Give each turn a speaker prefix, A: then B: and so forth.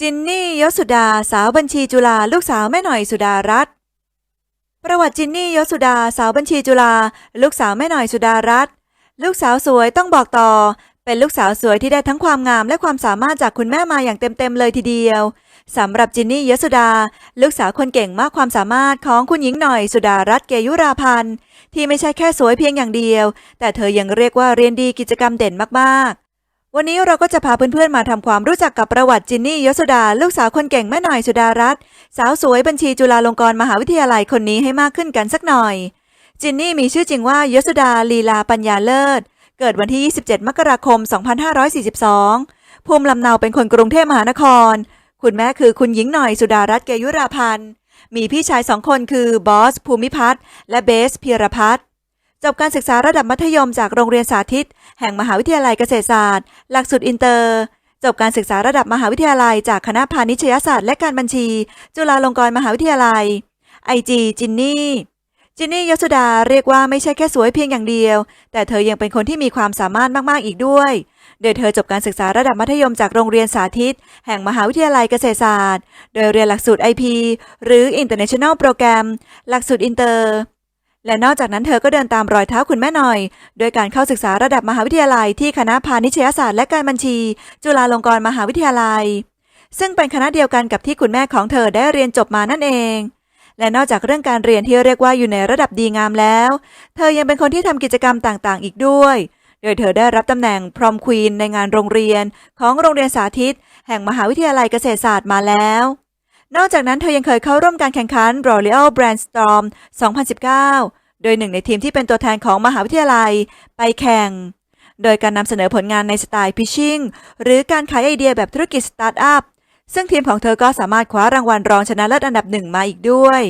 A: จินนี่ยศสุดาสาวบัญชีจุฬาลูกสาวแม่หน่อยสุดารัตน์ประวัติจินนี่ยศสุดาสาวบัญชีจุฬาลูกสาวแม่หน่อยสุดารัตน์ลูกสาวสวยต้องบอกต่อ เป็นลูกสาวสวยที่ได้ทั้งความงามและความสามารถจากคุณแม่มาอย่างเต็มๆเลยทีเดียวสำหรับจินนี่ยศสุดา ลูกสาวคนเก่งมากความสามารถของคุณหญิงหน่อยสุดารัตน์เกยุราพันธ์ที่ไม่ใช่แค่สวยเพียงอย่างเดียว แต่เธอยังเรียกว่าเรียนดีกิจกรรมเด่นมากๆ วันนี้เราก็จะพาเพื่อนๆมาทำความรู้จักกับประวัติจินนี่ยศดา ลูกสาวคนเก่งแม่หน่อยสุดารัตน์สาวสวยบัญชีจุฬาลงกรณ์มหาวิทยาลัยคนนี้ให้มากขึ้นกันสักหน่อย จินนี่มีชื่อจริงว่ายศดาลีลาปัญญาเลิศ เกิดวันที่ 27 มกราคม 2542 ภูมิลำเนาเป็นคนกรุงเทพมหานคร คุณแม่คือคุณหญิงหน่อยสุดารัตน์เกยุราพันธ์มีพี่ชายสองคนคือบอสภูมิพัฒน์และเบสพีรพัฒน์ จบการศึกษาระดับมัธยมจากโรงเรียนสาธิต แห่งมหาวิทยาลัยเกษตรศาสตร์ หลักสูตรอินเตอร์ จบการศึกษาระดับมหาวิทยาลัยจากคณะพาณิชยศาสตร์และการบัญชี จุฬาลงกรณ์มหาวิทยาลัยไอจีจินนี่จินนี่ยศสุดาเรียกว่าไม่ใช่แค่สวยเพียงอย่างเดียว แต่เธอยังเป็นคนที่มีความสามารถมาก ๆ อีกด้วย โดยเธอจบการศึกษาระดับมัธยมจากโรงเรียนสาธิต แห่งมหาวิทยาลัยเกษตรศาสตร์ โดยเรียนหลักสูตร IP หรือ International Program หลักสูตรอินเตอร์ และนอกจากนั้นเธอก็เดินตามรอยเท้าคุณแม่หน่อย โดยการเข้าศึกษาระดับมหาวิทยาลัยที่คณะพาณิชยศาสตร์และการบัญชี จุฬาลงกรณ์มหาวิทยาลัย ซึ่งเป็นคณะเดียวกันกับที่คุณแม่ของเธอได้เรียนจบมานั่นเอง และนอกจากเรื่องการเรียนที่เรียกว่าอยู่ในระดับดีงามแล้ว เธอยังเป็นคนที่ทำกิจกรรมต่างๆ อีกด้วย โดยเธอได้รับตำแหน่งพรอมควีนในงานโรงเรียน ของโรงเรียนสาธิต แห่งมหาวิทยาลัยเกษตรศาสตร์มาแล้วนอกจากนั้นเธอยังเคยเข้าร่วมการแข่งขัน L'Oreal Brandstorm 2019 โดยหนึ่งในทีมที่เป็นตัวแทนของมหาวิทยาลัยไปแข่ง โดยการนำเสนอผลงานในสไตล์พิชชิ่งหรือการขายไอเดียแบบธุรกิจสตาร์ทอัพซึ่งทีมของเธอก็สามารถคว้ารางวัลรองชนะเลิศอันดับหนึ่งมาอีกด้วย